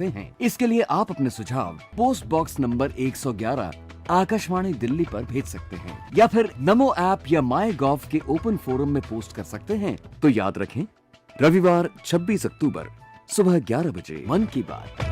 चाहते हैं। इसके लिए आप अपने सुझाव post box number 111 Akashvani Delhi पर भेज सकते हैं। या फिर नमो ऐप या माई गॉव के ओपन फोरम में पोस्ट कर सकते हैं। तो याद रखें, रविवार 26 अक्टूबर सुबह 11 बजे मन की बात।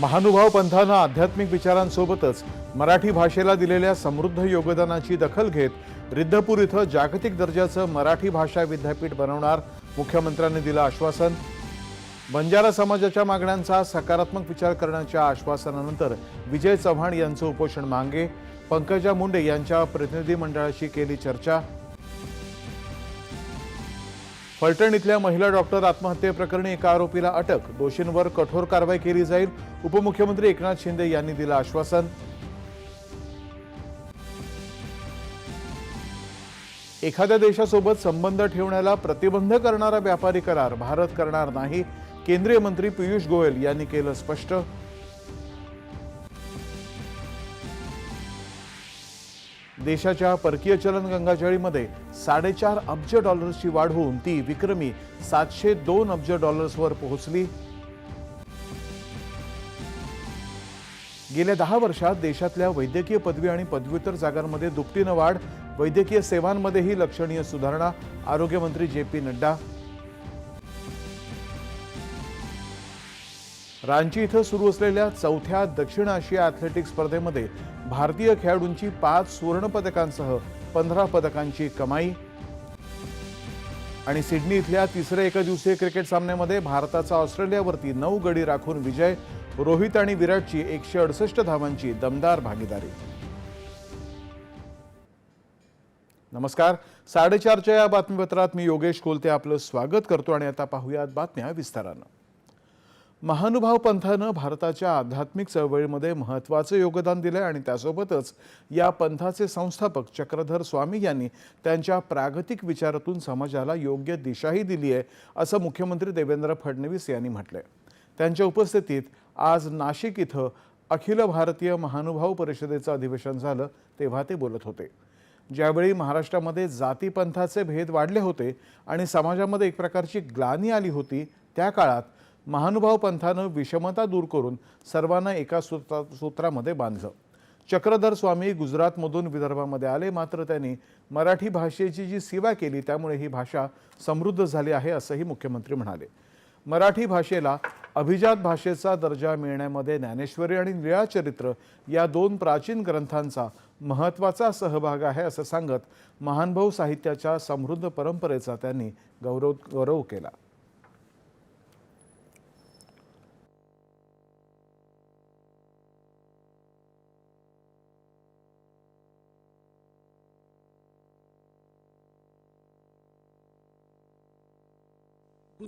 महानुभाव पंथानं आध्यात्मिक विचारांसोबतच मराठी भाषेला दिलेल्या समृद्ध योगदानाची दखल घेत रिद्धपूर इथं जागतिक दर्जाचं मराठी भाषा विद्यापीठ बनवणार मुख्यमंत्र्यांनी दिलं आश्वासन. बंजारा समाजाच्या मागण्यांचा सकारात्मक विचार करण्याच्या आश्वासनानंतर विजय चव्हाण यांचं उपोषण मागे. पंकजा मुंडे यांच्या प्रतिनिधी मंडळाशी केली चर्चा. फलटण इथल्या महिला डॉक्टर आत्महत्येप्रकरणी एका आरोपीला अटक. दोषींवर कठोर कारवाई केली जाईल उपमुख्यमंत्री एकनाथ शिंदे यांनी दिलं आश्वासन. एखाद्या देशासोबत संबंध ठेवण्याला प्रतिबंध करणारा व्यापारी करार भारत करणार नाही केंद्रीय मंत्री पियुष गोयल यांनी केलं स्पष्ट. देशाच्या परकीय चलन गंगाजळीमध्ये साडेचार अब्ज डॉलर्सची वाढ होऊन ती विक्रमी सातशे दोन अब्ज डॉलर्सवर पोहोचली. गेल्या दहा वर्षात देशातल्या वैद्यकीय पदवी आणि पदव्युत्तर जागांमध्ये दुपटीनं वाढ वैद्यकीय सेवांमध्येही लक्षणीय सुधारणा आरोग्यमंत्री जे पी नड्डा रांची इथं सुरू असलेल्या चौथ्या दक्षिण आशिया ॲथलेटिक स्पर्धेमध्ये भारतीय खेळाडूंची पाच सुवर्णपदकांसह पंधरा पदकांची कमाई. आणि सिडनी इथल्या तिसऱ्या एकदिवसीय क्रिकेट सामन्यामध्ये भारताचा ऑस्ट्रेलियावरती नऊ गडी राखून विजय रोहित आणि विराटची एकशे अडुसष्ट धावांची दमदार भागीदारी. नमस्कार. साडेचारच्या या बातमीपत्रात मी योगेश कोलते आपलं स्वागत करतो आणि आता पाहूयात बातम्या विस्तारानं. महानुभाव पंथानं भारताच्या आध्यात्मिक चळवळीमध्ये महत्त्वाचं योगदान दिलंय आणि त्यासोबतच या पंथाचे संस्थापक चक्रधर स्वामी यांनी त्यांच्या प्रागतिक विचारातून समाजाला योग्य दिशाही दिली आहे असं मुख्यमंत्री देवेंद्र फडणवीस यांनी म्हटलंय. त्यांच्या उपस्थितीत आज नाशिक इथं अखिल भारतीय महानुभाव परिषदेचं अधिवेशन झालं तेव्हा ते बोलत होते. ज्यावेळी महाराष्ट्रामध्ये जातीपंथाचे भेद वाढले होते आणि समाजामध्ये एक प्रकारची ग्लानी आली होती त्या काळात महानुभाव पंथानं विषमता दूर करून सर्वांना एका सूत्रा सूत्रामध्ये बांधलं. चक्रधर स्वामी गुजरातमधून विदर्भामध्ये आले मात्र त्यांनी मराठी भाषेची जी सेवा केली त्यामुळे ही भाषा समृद्ध झाली आहे असंही मुख्यमंत्री म्हणाले. मराठी भाषेला अभिजात भाषेचा दर्जा मिळण्यामध्ये ज्ञानेश्वरी आणि निळाचरित्र या दोन प्राचीन ग्रंथांचा महत्त्वाचा सहभाग आहे असं सांगत महानभाऊ साहित्याच्या समृद्ध परंपरेचा त्यांनी गौरव गौरव केला.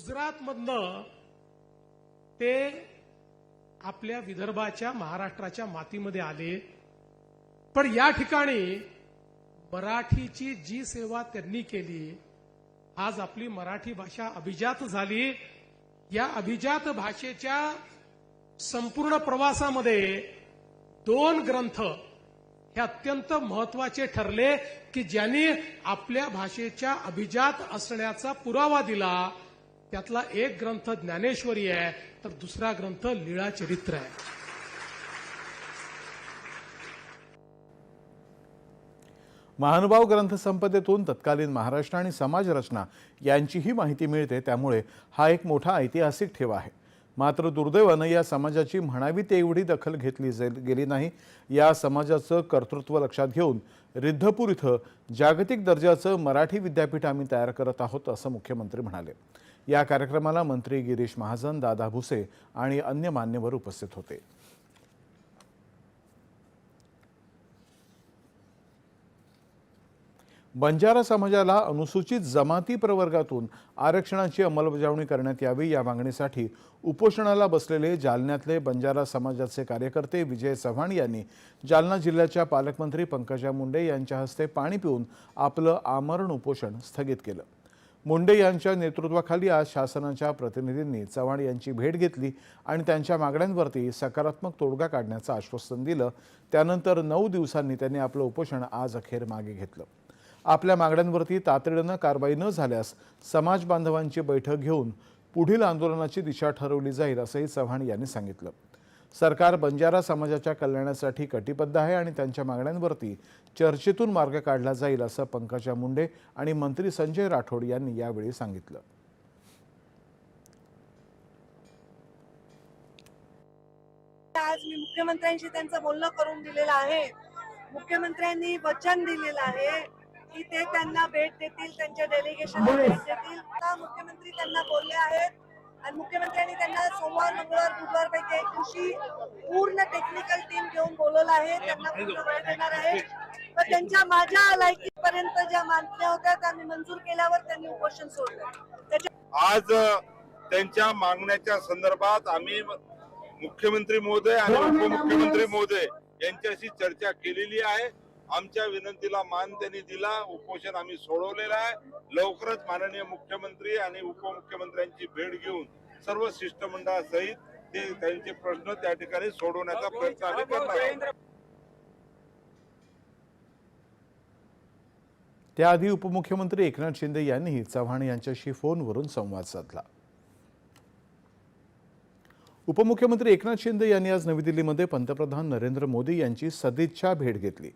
गुजरातमधनं ते आपल्या विदर्भाच्या महाराष्ट्राच्या मातीमध्ये आले. पण या ठिकाणी मराठीची जी सेवा त्यांनी केली आज आपली मराठी भाषा अभिजात झाली. या अभिजात भाषेच्या संपूर्ण प्रवासामध्ये दोन ग्रंथ हे अत्यंत महत्त्वाचे ठरले की ज्यांनी आपल्या भाषेच्या अभिजात असण्याचा पुरावा दिला. त्यातला एक ग्रंथ ज्ञानेश्वरी आहे तर दुसरा ग्रंथ लीळा चरित्र आहे. महानुभाव ग्रंथसंपदेतून तत्कालीन महाराष्ट्र आणि समाज रचना यांचीही माहिती मिळते त्यामुळे हा एक मोठा ऐतिहासिक ठेवा आहे. मात्र दुर्दैवानं या समाजाची म्हणावी तेवढी दखल घेतली गेली नाही. या समाजाचं कर्तृत्व लक्षात घेऊन रिद्धपूर इथं जागतिक दर्जाचं मराठी विद्यापीठ आम्ही तयार करत आहोत असं मुख्यमंत्री म्हणाले. या कार्यक्रमाला मंत्री गिरीश महाजन दादा भुसे आणि अन्य मान्यवर उपस्थित होते. बंजारा समाजाला अनुसूचित जमाती प्रवर्गातून आरक्षणाची अंमलबजावणी करण्यात यावी या मागणीसाठी उपोषणाला बसलेले जालन्यातले बंजारा समाजाचे कार्यकर्ते विजय चव्हाण यांनी जालना जिल्ह्याच्या पालकमंत्री पंकजा मुंडे यांच्या हस्ते पाणी पिऊन आपलं आमरण उपोषण स्थगित केलं. मुंडे यांच्या नेतृत्वाखाली आज शासनाच्या प्रतिनिधींनी चव्हाण यांची भेट घेतली आणि त्यांच्या मागण्यांवरती सकारात्मक तोडगा काढण्याचं आश्वासन दिलं. त्यानंतर नऊ दिवसांनी त्यांनी आपलं उपोषण आज अखेर मागे घेतलं. आपल्या मागण्यांवरती तातडीनं कारवाई न झाल्यास समाज बांधवांची बैठक घेऊन पुढील आंदोलनाची दिशा ठरवली जाईल असंही चव्हाण यांनी सांगितलं. सरकार बंजारा समाजाच्या कल्याणासाठी कटिबद्ध आहे आणि त्यांच्या मागण्यांवरती चर्चेतून मार्ग काढला जाईल असं पंकजा मुंडे आणि मंत्री संजय राठोड यांनी यावेळी सांगितलं. आज मी मुख्यमंत्र्यांशी त्यांचं बोलणं करून दिलेलं आहे. मुख्यमंत्र्यांनी वचन दिलेलं आहे की ते त्यांना भेट देतील त्यांच्या डेलिगेशन भेट देतील. मुख्यमंत्री त्यांना बोलले आहेत आणि मुख्यमंत्र्यांनी त्यांना सोमवार मंगळवार बुधवार पैकी एक दिवशी पूर्ण टेक्निकल टीम घेऊन बोलवलं आहे. त्यांना पूर्ण वेळ देणार आहे. तर त्यांच्या माझ्या लायकीपर्यंत ज्या मागण्या होत्या त्या मी मंजूर केल्यावर त्यांनी उपोषण सोडलं. त्याच्या आज त्यांच्या मागण्याच्या संदर्भात आम्ही मुख्यमंत्री महोदय आणि उपमुख्यमंत्री महोदय यांच्याशी चर्चा केलेली आहे. आमच्या विनंतीला मान त्यांनी दिला. उपोषण आम्ही सोडवलेलं आहे. लवकरच माननीय मुख्यमंत्री आणि उपमुख्यमंत्र्यांची भेट घेऊन सर्व शिष्टमंडळासहित ते त्यांचे प्रश्न त्या ठिकाणी सोडवण्याचा प्रयत्न आम्ही करणार आहोत. त्याआधी उपमुख्यमंत्री एकनाथ शिंदे यांनीही चव्हाण यांच्याशी फोनवरून संवाद साधला. उपमुख्यमंत्री एकनाथ शिंदे यांनी आज नवी दिल्लीमध्ये पंतप्रधान नरेंद्र मोदी यांची सदिच्छा भेट घेतली.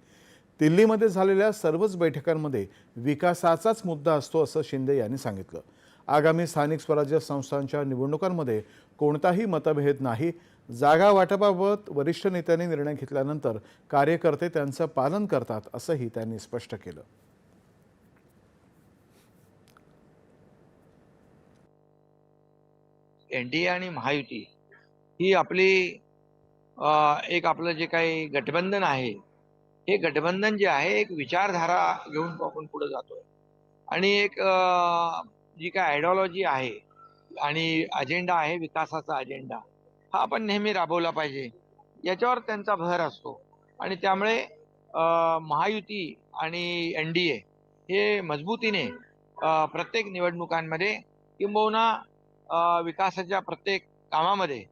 दिल्लीमध्ये झालेल्या सर्वच बैठकांमध्ये विकासाचाच मुद्दा असतो असं शिंदे यांनी सांगितलं. आगामी स्थानिक स्वराज्य संस्थांच्या निवडणुकांमध्ये कोणताही मतभेद नाही. जागा वाटपाबाबत वरिष्ठ नेत्यांनी निर्णय घेतल्यानंतर कार्यकर्ते त्यांचं पालन करतात असंही त्यांनी स्पष्ट केलं. एनडीए आणि महायुती ही आपली एक आपलं जे काही गठबंधन आहे हे गठबंधन जे आहे एक विचारधारा घेऊन आपण पुढे जातोय. आणि एक जी काय आयडिओलॉजी आहे आणि अजेंडा आहे विकासाचा अजेंडा हा आपण नेहमी राबवला पाहिजे. याच्यावर त्यांचा भर असतो. आणि त्यामुळे महायुती आणि एनडीए हे मजबूतीने प्रत्येक निवडणुकांमध्ये किंबहुना विकासाच्या प्रत्येक कामामध्ये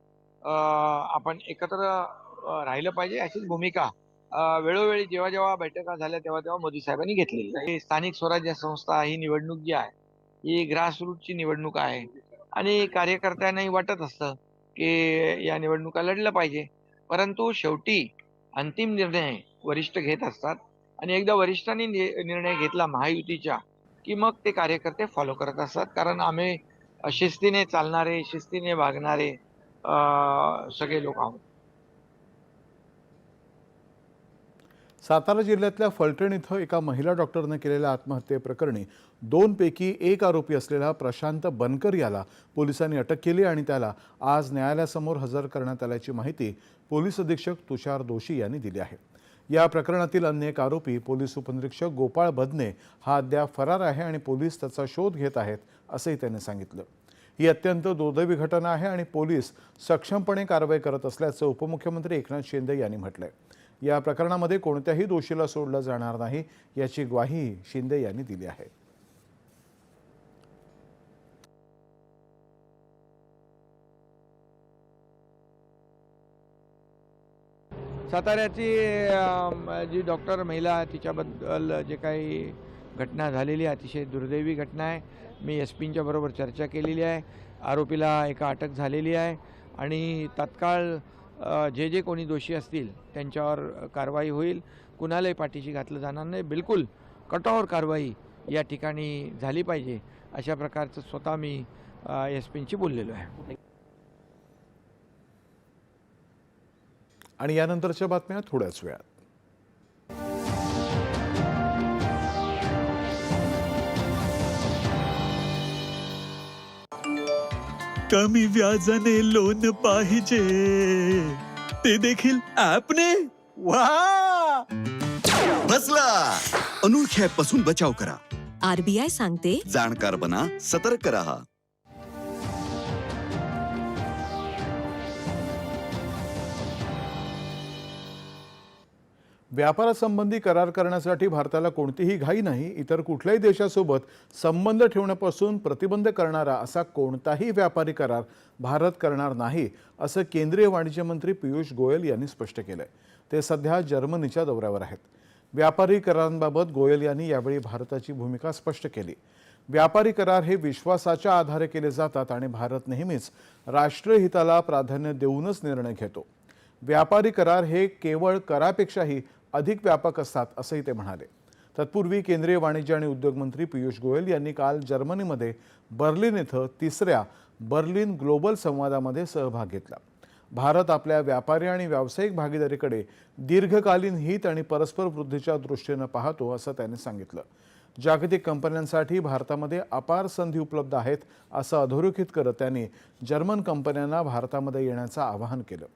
आपण एकत्र राहिलं पाहिजे अशीच भूमिका वेळोवेळी जेव्हा जेव्हा बैठका झाल्या तेव्हा तेव्हा मोदी साहेबांनी घेतलेली स्थानिक स्वराज्य संस्था ही निवडणूक जी आहे ही ग्रासरूटची निवडणूक आहे. आणि कार्यकर्त्यांनाही वाटत असतं की या निवडणुका लढलं पाहिजे. परंतु शेवटी अंतिम निर्णय वरिष्ठ घेत असतात. आणि एकदा वरिष्ठांनी नि- निर्णय घेतला महायुतीच्या की मग ते कार्यकर्ते फॉलो करत असतात. कारण आम्ही शिस्तीने चालणारे शिस्तीने वागणारे सगळे लोक आहोत. सातारा जिल्ह्यातल्या फलटण इथं एका महिला डॉक्टरनं केलेल्या आत्महत्येप्रकरणी दोनपैकी एक आरोपी असलेला प्रशांत बनकर याला पोलिसांनी अटक केली आणि त्याला आज न्यायालयासमोर हजर करण्यात आल्याची माहिती पोलीस अधीक्षक तुषार दोशी यांनी दिली आहे. या प्रकरणातील अन्य एक आरोपी पोलीस उपनिरीक्षक गोपाळ बदने हा अद्याप फरार आहे आणि पोलीस त्याचा शोध घेत आहेत असंही त्याने सांगितलं. ही अत्यंत दुर्दैवी घटना आहे आणि पोलीस सक्षमपणे कारवाई करत असल्याचं उपमुख्यमंत्री एकनाथ शिंदे यांनी म्हटलंय. या प्रकरणामध्ये कोणत्याही दोषीला सोडलं जाणार नाही याची ग्वाही शिंदे यांनी दिली आहे. साताऱ्याची जी डॉक्टर महिला तिच्याबद्दल जे काही घटना झालेली आहे अतिशय दुर्दैवी घटना आहे. मी एस पींच्या बरोबर चर्चा केलेली आहे. आरोपीला एका अटक झालेली आहे. आणि तात्काळ जे जे कोणी दोषी असतील त्यांच्यावर कारवाई होईल. कुणालाही पाठीशी घातलं जाणार नाही. बिलकुल कठोर कारवाई या ठिकाणी झाली पाहिजे. अशा प्रकारचं स्वतः मी एस पींशी बोललेलो आहे. आणि यानंतरच्या बातम्या थोड्याच वेळात. कमी व्याजाने लोन पाहिजे. ते देखील ऍपने वा बसला अनोळख्यापासून बचाव करा. आरबीआय सांगते. जाणकार बना सतर्क रहा. व्यापारासंबंधी करार करण्यासाठी भारताला कोणतीही घाई नाही इतर कुठल्याही देशासोबत संबंध ठेवण्यापासून प्रतिबंध करणारा असा कोणताही व्यापारी करार भारत करणार नाही असं केंद्रीय वाणिज्य मंत्री पियुष गोयल यांनी स्पष्ट केलंय. ते सध्या जर्मनीच्या दौऱ्यावर आहेत. व्यापारी करारांबाबत गोयल यांनी यावेळी भारताची भूमिका स्पष्ट केली. व्यापारी करार हे विश्वासाच्या आधारे केले जातात आणि भारत नेहमीच राष्ट्रीय हिताला प्राधान्य देऊनच निर्णय घेतो. व्यापारी करार हे केवळ करापेक्षाही अधिक व्यापक असतात असंही ते म्हणाले. तत्पूर्वी केंद्रीय वाणिज्य आणि उद्योग मंत्री पियुष गोयल यांनी काल जर्मनीमध्ये बर्लिन इथं तिसऱ्या बर्लिन ग्लोबल संवादामध्ये सहभाग घेतला. भारत आपल्या व्यापारी आणि व्यावसायिक भागीदारीकडे दीर्घकालीन हित आणि परस्पर वृद्धीच्या दृष्टीनं पाहतो असं त्यांनी सांगितलं. जागतिक कंपन्यांसाठी भारतामध्ये अपार संधी उपलब्ध आहेत असं अधोरेखित करत त्यांनी जर्मन कंपन्यांना भारतामध्ये येण्याचं आवाहन केलं.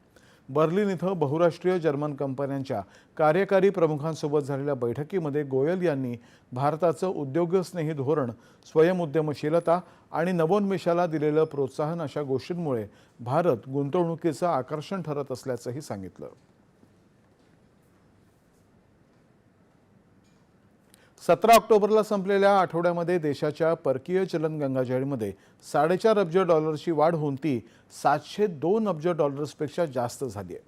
बर्लिन इथं बहुराष्ट्रीय जर्मन कंपन्यांच्या कार्यकारी प्रमुखांसोबत झालेल्या बैठकीमध्ये गोयल यांनी भारताचं उद्योगस्नेही धोरण स्वयंउद्यमशीलता आणि नवोन्मेषाला दिलेलं प्रोत्साहन अशा गोष्टींमुळे भारत गुंतवणुकीचं आकर्षण ठरत असल्याचंही सांगितलं. सतरा ऑक्टोबरला संपलेल्या आठवड्यामध्ये देशाच्या परकीय चलन गंगाजळीमध्ये साडेचार अब्ज डॉलर्सची वाढ होऊन ती सातशे दोन अब्ज डॉलर्सपेक्षा जास्त झाली आहे.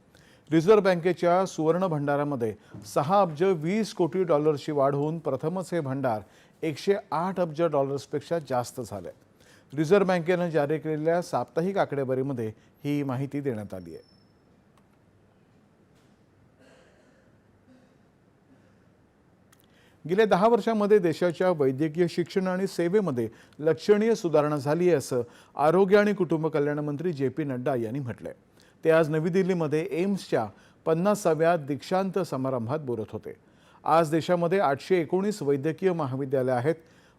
रिझर्व्ह बँकेच्या सुवर्ण भंडारामध्ये सहा अब्ज वीस कोटी डॉलर्सची वाढ होऊन प्रथमच हे भंडार एकशे आठ अब्ज डॉलर्सपेक्षा जास्त झालं. आहे रिझर्व्ह बँकेनं जारी केलेल्या साप्ताहिक आकडेवारीमध्ये ही माहिती देण्यात आली आहे. गेल्या दहा वर्षामध्ये देशाच्या वैद्यकीय शिक्षण आणि सेवेमध्ये लक्षणीय सुधारणा झाली आहे असं आरोग्य आणि कुटुंब कल्याण मंत्री जे पी नड्डा यांनी म्हटलंय. ते आज नवी दिल्लीमध्ये एम्सच्या पन्नासाव्या दीक्षांत समारंभात बोलत होते. आज देशामध्ये आठशे एकोणीस वैद्यकीय महाविद्यालय आहेत.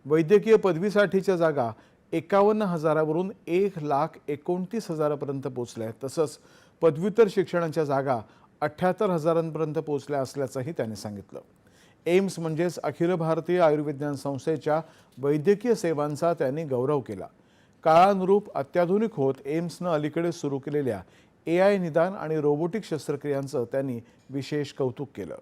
वैद्यकीय पदवीसाठीच्या जागा एकावन्न हजारावरून एक लाख एकोणतीस हजारापर्यंत पोचल्या आहेत. तसंच पदव्युत्तर शिक्षणाच्या जागा अठ्ठ्याहत्तर हजारांपर्यंत पोचल्या असल्याचंही त्यांनी सांगितलं. एम्स म्हणजेच अखिल भारतीय आयुर्विज्ञान संस्थेच्या वैद्यकीय सेवांचा त्यांनी गौरव केला. काळानुरूप अत्याधुनिक होत एम्सनं अलीकडे सुरू केलेल्या ए आय निदान आणि रोबोटिक शस्त्रक्रियांचं त्यांनी विशेष कौतुक केलं.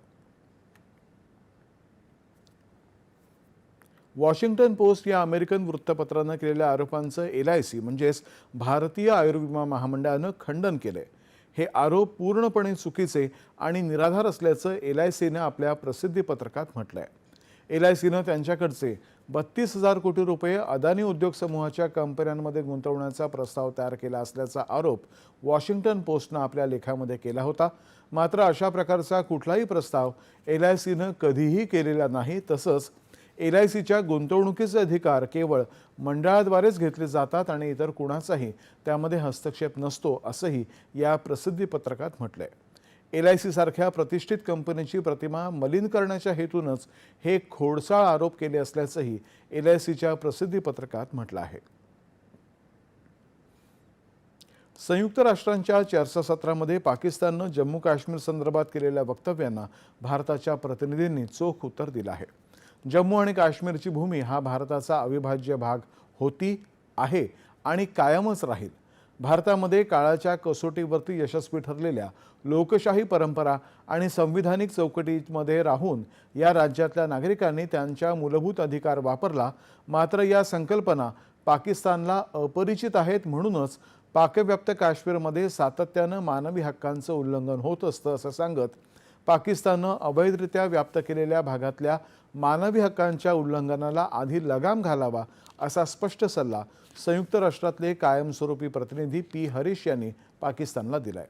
वॉशिंग्टन पोस्ट या अमेरिकन वृत्तपत्रानं केलेल्या आरोपांचं एल आय सी म्हणजेच भारतीय आयुर्विमा महामंडळानं खंडन केलंय. हे आरोप पूर्णपणे चुकीचे आणि निराधार असल्याचं एल आय सीनं आपल्या प्रसिद्धीपत्रकात म्हटलं आहे एल आय सीनं त्यांच्याकडचे बत्तीस हजार कोटी रुपये अदानी उद्योग समूहाच्या कंपन्यांमध्ये गुंतवण्याचा प्रस्ताव तयार केला असल्याचा आरोप वॉशिंग्टन पोस्टनं आपल्या लेखामध्ये केला होता. मात्र अशा प्रकारचा कुठलाही प्रस्ताव एल आय सीनं कधीही केलेला नाही तसंच एल आय सीच्या गुंतवणुकीचे अधिकार केवळ मंडळाद्वारेच घेतले जातात आणि इतर कुणाचाही त्यामध्ये हस्तक्षेप नसतो असंही या प्रसिद्धीपत्रकात म्हटलं म्हटलंय. एल आय सी सारख्या प्रतिष्ठित कंपनीची प्रतिमा मलिन करण्याच्या हेतूनच हे खोडसाळ आरोप केले असल्याचंही एल आय सीच्या प्रसिद्धीपत्रकात म्हटलं आहे. संयुक्त राष्ट्रांच्या चर्चासत्रामध्ये पाकिस्ताननं जम्मू काश्मीर संदर्भात केलेल्या वक्तव्यांना भारताच्या प्रतिनिधींनी चोख उत्तर दिलं आहे. जम्मू आणि काश्मीरची भूमी हा भारताचा अविभाज्य भाग होती आहे आणि कायमच राहील. भारतामध्ये काळाच्या कसोटीवरती यशस्वी ठरलेल्या लोकशाही परंपरा आणि संविधानिक चौकटीमध्ये राहून या राज्यातल्या नागरिकांनी त्यांच्या मूलभूत अधिकार वापरला मात्र या संकल्पना पाकिस्तानला अपरिचित आहेत म्हणूनच पाकव्याप्त काश्मीरमध्ये सातत्यानं मानवी हक्कांचं उल्लंघन होत असतं असं सांगत पाकिस्ताननं अवैधरित्या व्याप्त केलेल्या भागातल्या मानवी हक्कांच्या उल्लंघनाला आधी लगाम घालावा असा स्पष्ट सल्ला संयुक्त राष्ट्रातले कायमस्वरूपी प्रतिनिधी पी. हरीश यांनी पाकिस्तानला दिलाय.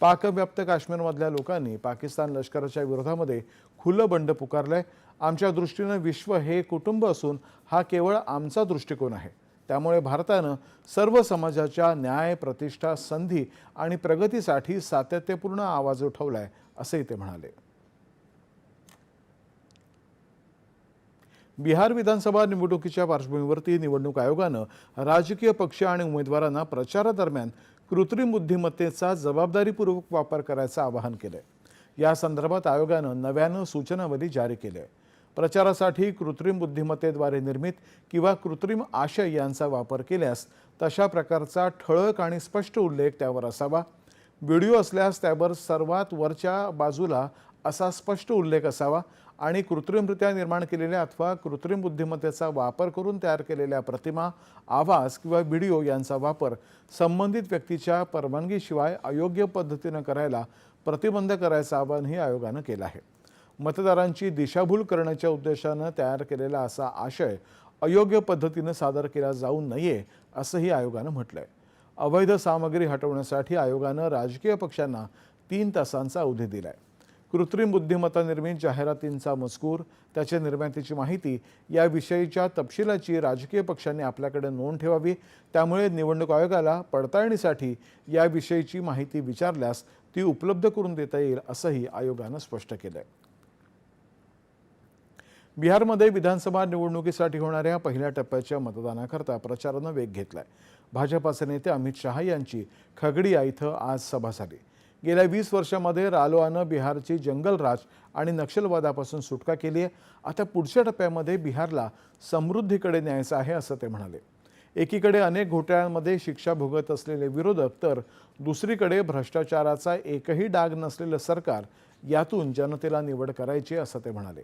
पाकव्याप्त काश्मीरमधल्या लोकांनी पाकिस्तान लष्कराच्या विरोधामध्ये खुलं बंड पुकारलंय. आमच्या दृष्टीनं विश्व हे कुटुंब असून हा केवळ आमचा दृष्टिकोन आहे. त्यामुळे भारतानं सर्व समाजाच्या न्याय प्रतिष्ठा संधी आणि प्रगतीसाठी सातत्यपूर्ण आवाज उठवलाय असंही ते म्हणाले. बिहार विधानसभा निवडणुकीच्या पार्श्वभूमीवरती निवडणूक आयोगानं राजकीय पक्ष आणि उमेदवारांना प्रचारादरम्यान कृत्रिम बुद्धिमत्तेचा जबाबदारीपूर्वक वापर करायचं आवाहन केलंय. या संदर्भात आयोगानं नव्यानं सूचनावली जारी केली प्रचारासाठी कृत्रिम बुद्धिमत्तेद्वारे निर्मित किंवा कृत्रिम आशय यांचा वापर केल्यास तशा प्रकारचा ठळक आणि स्पष्ट उल्लेख त्यावर असावा. व्हिडिओ असल्यास त्यावर सर्वात वरच्या बाजूला असा स्पष्ट उल्लेख असावा. आणि कृत्रिमरित्या निर्माण केलेल्या अथवा कृत्रिम बुद्धिमत्तेचा वापर करून तयार केलेल्या प्रतिमा आवाज किंवा व्हिडिओ यांचा वापर संबंधित व्यक्तीच्या परवानगीशिवाय अयोग्य पद्धतीनं करायला प्रतिबंध करायचं आवाहनही आयोगानं केलं आहे. मतदारांची दिशाभूल करण्याच्या उद्देशानं तयार केलेला असा आशय अयोग्य पद्धतीनं सादर केला जाऊ नये असंही आयोगानं म्हटलंय. अवैध सामग्री हटवण्यासाठी आयोगानं राजकीय पक्षांना तीन तासांचा अवधी दिलाय. कृत्रिम बुद्धिमत्ता निर्मित जाहिरातींचा मजकूर त्याच्या निर्मितीची माहिती याविषयीच्या तपशिलाची राजकीय पक्षांनी आपल्याकडे नोंद ठेवावी त्यामुळे निवडणूक आयोगाला पडताळणीसाठी याविषयीची माहिती विचारल्यास ती उपलब्ध करून देता येईल असंही आयोगानं स्पष्ट केलंय. बिहारमध्ये विधानसभा निवडणुकीसाठी होणाऱ्या पहिल्या टप्प्याच्या मतदानाकरता प्रचारानं वेग घेतलाय. भाजपाचे नेते अमित शहा यांची खगडिया इथं आज सभा झाली. गेल्या वीस वर्षामध्ये रालोआनं बिहारची जंगलराज आणि नक्षलवादापासून सुटका केली आहे. आता पुढच्या टप्प्यामध्ये बिहारला समृद्धीकडे न्यायचं आहे असं ते म्हणाले. एकीकडे अनेक घोटाळ्यांमध्ये शिक्षा भोगत असलेले विरोधक तर दुसरीकडे भ्रष्टाचाराचा एकही डाग नसलेलं सरकार यातून जनतेला निवड करायची असं ते म्हणाले.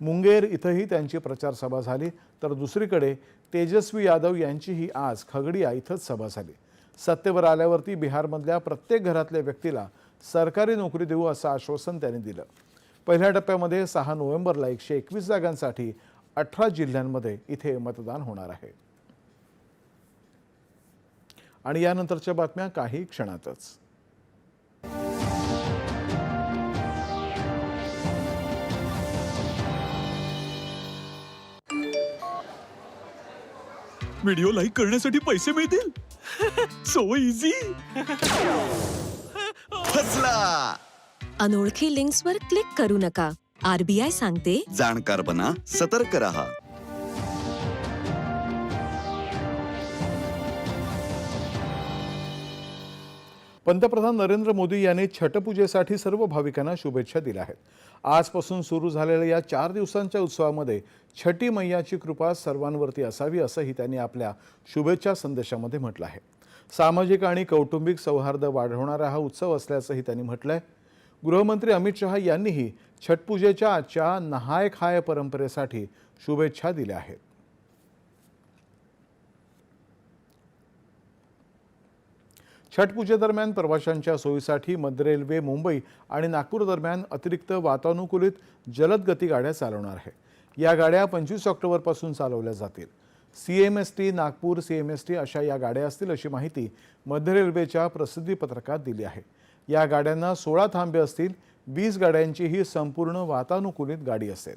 मुंगेर इथंही त्यांची प्रचारसभा झाली तर दुसरीकडे तेजस्वी यादव यांचीही आज खगडिया इथंच सभा झाली. सत्तेवर आल्यावरती बिहारमधल्या प्रत्येक घरातल्या व्यक्तीला सरकारी नोकरी देऊ असं आश्वासन त्यांनी दिलं. पहिल्या टप्प्यामध्ये सहा नोव्हेंबरला एकशे एकवीस जागांसाठी अठरा जिल्ह्यांमध्ये इथे मतदान होणार आहे. आणि यानंतरच्या बातम्या काही क्षणातच. व्हिडिओ लाईक करण्यासाठी पैसे मिळतील? सो इझी फसला. अनोळखी लिंक्सवर क्लिक करू नका. आरबीआय सांगते. जाणकार बना सतर्क रहा. पंतप्रधान नरेंद्र मोदी यांनी छटपूजेसाठी सर्व भाविकांना शुभेच्छा दिल्या आहेत. आजपासून सुरू झालेल्या या चार दिवसांच्या उत्सवामध्ये छठी मैयाची कृपा सर्वांवरती असावी असंही त्यांनी आपल्या शुभेच्छा संदेशामध्ये म्हटलं आहे. सामाजिक आणि कौटुंबिक सौहार्द वाढवणारा हा उत्सव असल्याचंही त्यांनी म्हटलं आहे गृहमंत्री अमित शहा यांनीही छटपूजेच्या आजच्या नहाय खाय परंपरेसाठी शुभेच्छा दिल्या आहेत. छठपूजेदरम्यान प्रवाशांच्या सोयीसाठी मध्य रेल्वे मुंबई आणि नागपूर दरम्यान अतिरिक्त वातानुकूलित जलद गती गाड्या चालवणार आहे. या गाड्या पंचवीस ऑक्टोबरपासून चालवल्या जातील. C M S T Nagpur C M S T अशा या गाड्या असतील अशी माहिती मध्य रेल्वेच्या प्रसिद्धीपत्रकात दिली आहे. या गाड्यांना सोळा थांबे असतील वीस गाड्यांची ही संपूर्ण वातानुकूलित गाडी असेल.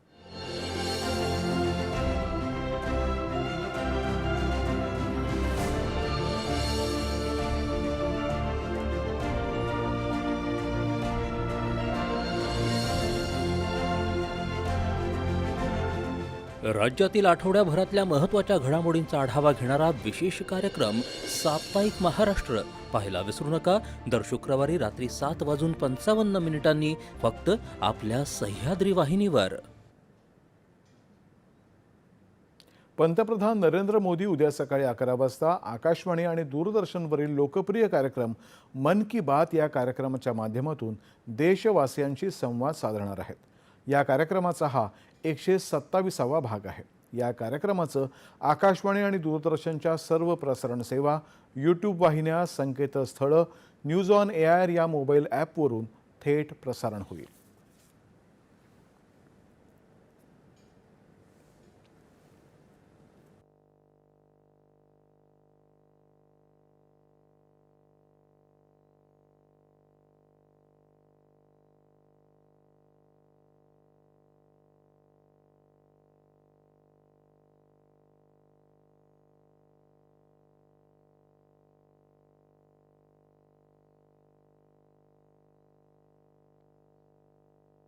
राज्यातील आठवड्याभरातल्या महत्त्वाच्या घडामोडींचा आढावा घेणारा विशेष कार्यक्रम साप्ताहिक महाराष्ट्र. पाहायला विसरू नका. दर शुक्रवारी रात्री सात वाजून पंचावन्न मिनिटांनी फक्त आपल्या सह्याद्री वाहिनीवर. पंतप्रधान नरेंद्र मोदी उद्या सकाळी अकरा वाजता आकाशवाणी आणि दूरदर्शनवरील लोकप्रिय कार्यक्रम मन की बात या कार्यक्रमाच्या माध्यमातून देशवासियांशी संवाद साधणार आहेत. या कार्यक्रमाचा हा एकशे सत्तावीसावा भाग आहे. या कार्यक्रमाचं आकाशवाणी आणि दूरदर्शनच्या सर्व प्रसारण सेवा यूट्यूब वाहिन्या संकेतस्थळं news on A I R या मोबाईल ॲपवरून थेट प्रसारण होईल.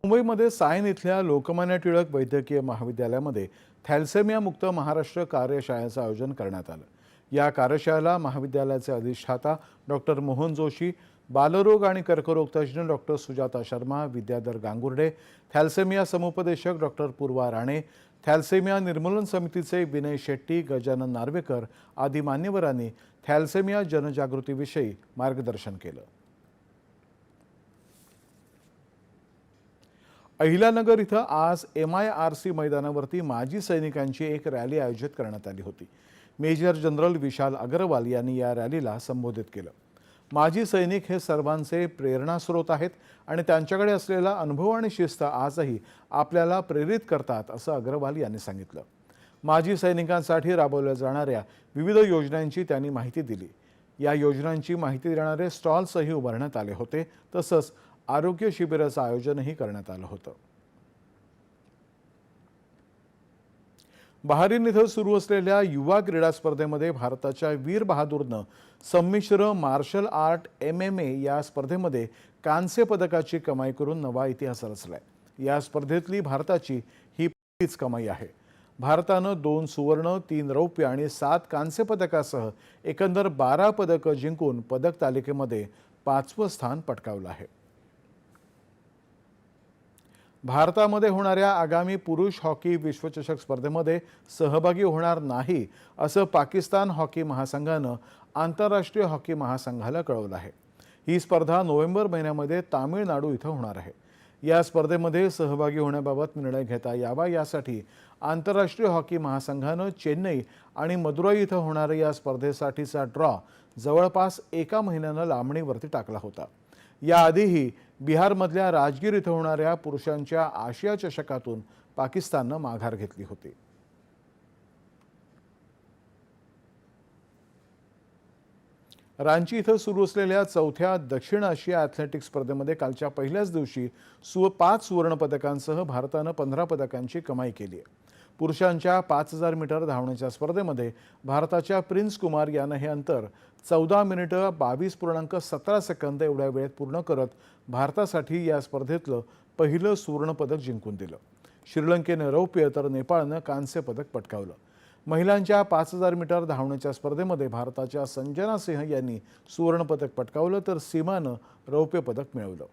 मुंबईमध्ये सायन इथल्या लोकमान्य टिळक वैद्यकीय महाविद्यालयामध्ये थॅल्सेमिया मुक्त महाराष्ट्र कार्यशाळेचं आयोजन करण्यात आलं. या कार्यशाळेला महाविद्यालयाचे अधिष्ठाता डॉक्टर मोहन जोशी बालरोग आणि कर्करोग तज्ज्ञ डॉक्टर सुजाता शर्मा विद्याधर गांगुर्डे थॅल्सेमिया समुपदेशक डॉक्टर पूर्वा राणे थॅल्सेमिया निर्मूलन समितीचे विनय शेट्टी गजानन नार्वेकर आदी मान्यवरांनी थॅल्सेमिया जनजागृतीविषयी मार्गदर्शन केलं. अहिलानगर इथं आज एम आय आर सी मैदानावरती माजी सैनिकांची एक रॅली आयोजित करण्यात आली होती. मेजर जनरल विशाल अग्रवाल यांनी या रॅलीला संबोधित केलं. माजी सैनिक हे सर्वांचे प्रेरणास्रोत आहेत आणि त्यांच्याकडे असलेला अनुभव आणि शिस्त आजही आपल्याला प्रेरित करतात असं अग्रवाल यांनी सांगितलं. माजी सैनिकांसाठी राबवल्या जाणाऱ्या विविध योजनांची त्यांनी माहिती दिली. या योजनांची माहिती देणारे स्टॉल्सही उभारण्यात आले होते. तसंच आरोग्य शिबिराचं आयोजनही करण्यात आलं होतं. बहारीन इथं सुरू असलेल्या युवा क्रीडा स्पर्धेमध्ये भारताच्या वीर बहादूरनं संमिश्र martial art M M A या स्पर्धेमध्ये कांस्य पदकाची कमाई करून नवा इतिहास रचलाय. या स्पर्धेतली भारताची ही पहिलीच कमाई आहे. भारतानं दोन सुवर्ण तीन रौप्य आणि सात कांस्य पदकासह एकंदर बारा पदकं जिंकून पदक तालिकेमध्ये पाचवं स्थान पटकावलं आहे. भारतामध्ये होणाऱ्या आगामी पुरुष हॉकी विश्वचषक स्पर्धेमध्ये सहभागी होणार नाही असं पाकिस्तान हॉकी महासंघानं आंतरराष्ट्रीय हॉकी महासंघाला कळवलं आहे. ही स्पर्धा नोव्हेंबर महिन्यामध्ये तामिळनाडू इथं होणार आहे. या स्पर्धेमध्ये सहभागी होण्याबाबत निर्णय घेता यावा यासाठी आंतरराष्ट्रीय हॉकी महासंघानं चेन्नई आणि मदुराई इथं होणाऱ्या या स्पर्धेसाठीचा ड्रॉ जवळपास एका महिन्यानं लांबणीवरती टाकला होता. याआधीही बिहारमधल्या राजगीर इथं होणाऱ्या पुरुषांच्या आशिया चषकातून पाकिस्ताननं माघार घेतली होती. रांची इथं सुरू असलेल्या चौथ्या दक्षिण आशिया ॲथलेटिक्स स्पर्धेमध्ये कालच्या पहिल्याच दिवशी सु पाच सुवर्णपदकांसह भारतानं पंधरा पदकांची कमाई केली आहे. पुरुषांच्या पाच हजार मीटर धावण्याच्या स्पर्धेमध्ये भारताच्या प्रिन्स कुमार यानं हे अंतर चौदा मिनिटं बावीस पूर्णांक सतरा सेकंद एवढ्या वेळेत पूर्ण करत भारतासाठी या स्पर्धेतलं पहिलं सुवर्णपदक जिंकून दिलं. श्रीलंकेनं रौप्य तर नेपाळनं कांस्य पदक पटकावलं. महिलांच्या पाच हजार मीटर धावण्याच्या स्पर्धेमध्ये भारताच्या संजना सिंह यांनी सुवर्णपदक पटकावलं तर सीमानं रौप्य पदक मिळवलं.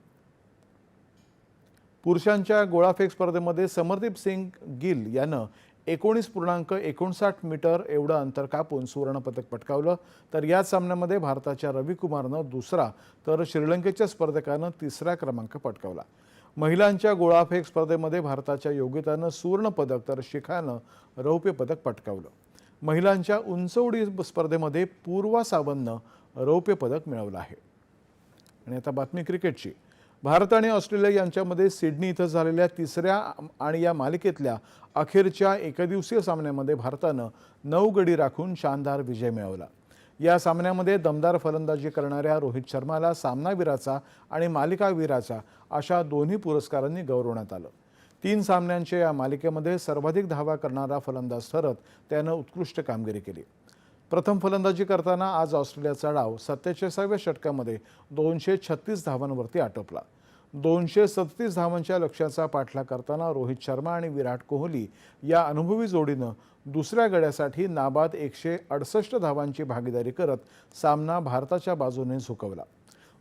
पुरुषांच्या गोळाफेक स्पर्धेमध्ये समरदीप सिंग गिल यानं एकोणीस पूर्णांक एकोणसाठ मीटर एवढं अंतर कापून सुवर्णपदक पटकावलं. तर याच सामन्यामध्ये भारताच्या रविकुमारनं दुसरा तर श्रीलंकेच्या स्पर्धकानं तिसरा क्रमांक पटकावला. महिलांच्या गोळाफेक स्पर्धेमध्ये भारताच्या योगितानं सुवर्णपदक तर शिखानं रौप्य पदक पटकावलं. महिलांच्या उंच उडी स्पर्धेमध्ये पूर्वा सावंतनं रौप्य पदक मिळवलं आहे. आणि आता बातमी क्रिकेटची. भारत आणि ऑस्ट्रेलिया यांच्यामध्ये सिडनी इथं झालेल्या तिसऱ्या आणि या मालिकेतल्या अखेरच्या एकदिवसीय सामन्यामध्ये भारतानं नऊ गडी राखून शानदार विजय मिळवला. या सामन्यामध्ये दमदार फलंदाजी करणाऱ्या रोहित शर्माला सामनावीराचा आणि मालिकावीराचा अशा दोन्ही पुरस्कारांनी गौरवण्यात आलं. तीन सामन्यांच्या या मालिकेमध्ये सर्वाधिक धावा करणारा फलंदाज ठरत त्यानं उत्कृष्ट कामगिरी केली. प्रथम फलंदाजी करताना आज ऑस्ट्रेलियाचा डाव सत्तेचाळीसाव्या षटकामध्ये दोनशे छत्तीस धावांवरती आटोपला. दोनशे सदतीस धावांच्या लक्ष्याचा पाठला करताना रोहित शर्मा आणि विराट कोहली या अनुभवी जोडीनं दुसऱ्या गड्यासाठी नाबाद एकशे अडसष्ट धावांची भागीदारी करत सामना भारताच्या बाजूने झुकवला.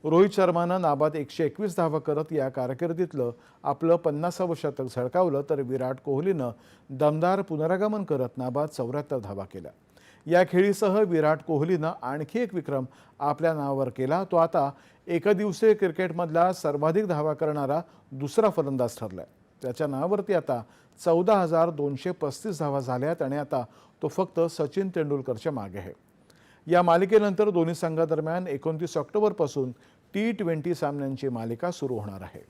रोहित शर्मानं नाबाद एकशे एकवीस धावा करत या कारकिर्दीतलं आपलं पन्नासावं शतक झळकावलं तर विराट कोहलीनं दमदार पुनरागमन करत नाबाद चौऱ्याहत्तर धावा केल्या. या खेळीसह विराट कोहलीनं आणखी एक विक्रम आपल्या नावावर केला. तो आता एकदिवसीय क्रिकेटमधला सर्वाधिक धावा करणारा दुसरा फलंदाज ठरलाय. त्याच्या नावावरती आता चौदा हजार दोनशे पस्तीस धावा झाल्यात आणि आता तो फक्त सचिन तेंडुलकरच्या मागे आहे. या मालिकेनंतर दोन्ही संघादरम्यान एकोणतीस ऑक्टोबरपासून टी ट्वेंटी सामन्यांची मालिका सुरू होणार आहे.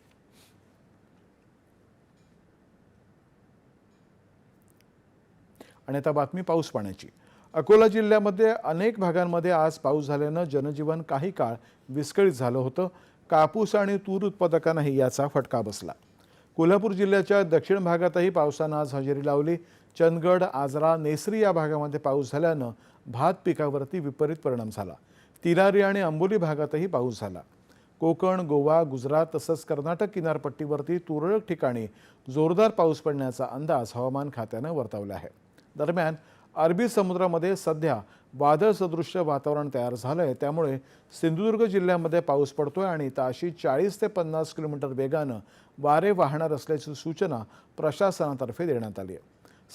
आणि आता बातमी पाऊस पाण्याची. अकोला जिल्ह्यामध्ये अनेक भागांमध्ये आज पाऊस झाल्यानं जनजीवन काही काळ विस्कळीत झालं होतं. कापूस आणि तूर उत्पादकांनाही याचा फटका बसला. कोल्हापूर जिल्ह्याच्या दक्षिण भागातही पावसानं आज हजेरी लावली. चंदगड आजरा नेसरी या भागामध्ये पाऊस झाल्यानं भात पिकावरती विपरीत परिणाम झाला. तिलारी आणि अंबोली भागातही पाऊस झाला. कोकण गोवा गुजरात तसंच कर्नाटक किनारपट्टीवरती तुरळक ठिकाणी जोरदार पाऊस पडण्याचा अंदाज हवामान खात्यानं वर्तवला आहे. दरम्यान अरबी समुद्रामध्ये सध्या वादळसदृश्य वातावरण तयार झालं आहे त्यामुळे सिंधुदुर्ग जिल्ह्यामध्ये पाऊस पडतोय आणि ताशी चाळीस ते पन्नास किलोमीटर वेगानं वारे वाहणार असल्याची सूचना प्रशासनातर्फे देण्यात आली आहे.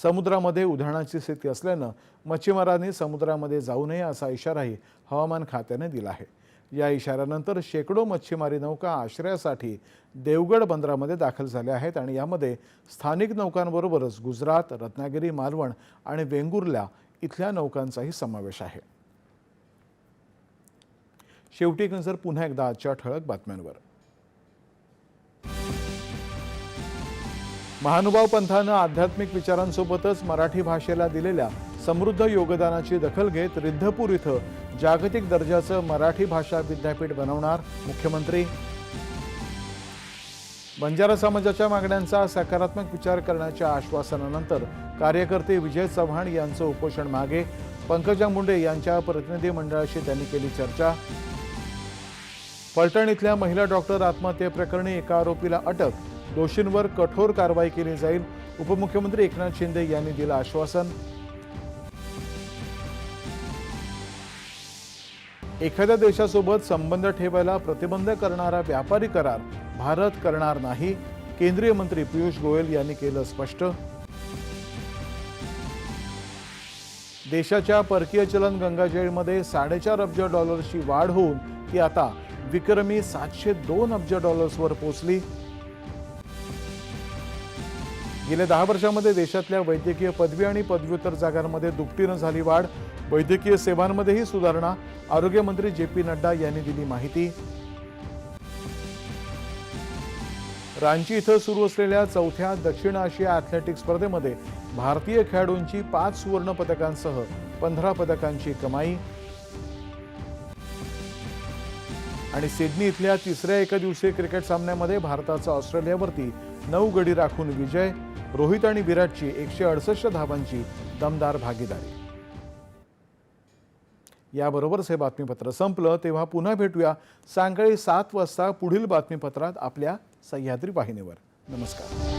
समुद्रामध्ये उधाणाची स्थिती असल्यानं मच्छीमारांनी समुद्रामध्ये जाऊ नये असा इशाराही हवामान खात्याने दिला आहे. या इशाऱ्यानंतर शेकडो मच्छीमारी नौका आश्रयासाठी देवगड बंदरामध्ये दाखल झाल्या आहेत आणि यामध्ये स्थानिक नौकांबरोबरच गुजरात रत्नागिरी मालवण आणि वेंगुर्ला इथल्या नौकांचाही समावेश आहे. शेवटी नजर पुन्हा एकदा आजच्या ठळक बातम्यांवर. महानुभाव पंथानं आध्यात्मिक विचारांसोबतच मराठी भाषेला दिलेल्या समृद्ध योगदानाची दखल घेत रिद्धपूर इथं जागतिक दर्जाचं मराठी भाषा विद्यापीठ बनवणार मुख्यमंत्री. बंजारा समाजाच्या मागण्यांचा सकारात्मक विचार करण्याच्या आश्वासनानंतर कार्यकर्ते विजय चव्हाण यांचं उपोषण मागे. पंकजा मुंडे यांच्या प्रतिनिधी मंडळाशी त्यांनी केली चर्चा. फलटण इथल्या महिला डॉक्टर आत्महत्येप्रकरणी एका आरोपीला अटक. दोषींवर कठोर कारवाई केली जाईल. उपमुख्यमंत्री एकनाथ शिंदे यांनी दिलं आश्वासन. एखाद्या देशासोबत संबंध ठेवायला प्रतिबंध करणारा व्यापारी करार भारत करणार नाही केंद्रीय मंत्री पियुष गोयल यांनी केलं स्पष्ट. देशाच्या परकीय चलन गंगाजळीमध्ये साडेचार अब्ज डॉलर्सची वाढ होऊन ती आता विक्रमी सातशे दोन अब्ज डॉलर्सवर पोचली. गेल्या दहा वर्षामध्ये देशातल्या वैद्यकीय पदवी आणि पदव्युत्तर जागांमध्ये दुपटीनं झाली वाढ. वैद्यकीय सेवांमध्येही सुधारणा. आरोग्यमंत्री जे पी नड्डा यांनी दिली माहिती. रांची इथं सुरू असलेल्या चौथ्या दक्षिण आशिया ॲथलेटिक स्पर्धेमध्ये भारतीय खेळाडूंची पाच सुवर्ण पदकांसह पंधरा पदकांची कमाई. आणि सिडनी इथल्या तिसऱ्या एकदिवसीय क्रिकेट सामन्यामध्ये भारताचा ऑस्ट्रेलियावरती नऊ गडी राखून विजय रोहित आणि विराटची एकशे अडसष्ट धावांची दमदार भागीदारी. याबरोबरच हे बातमीपत्र संपलं. तेव्हा पुन्हा भेटूया सायंकाळी सात वाजता पुढील बातमीपत्रात आपल्या सह्याद्री वाहिनीवर. नमस्कार.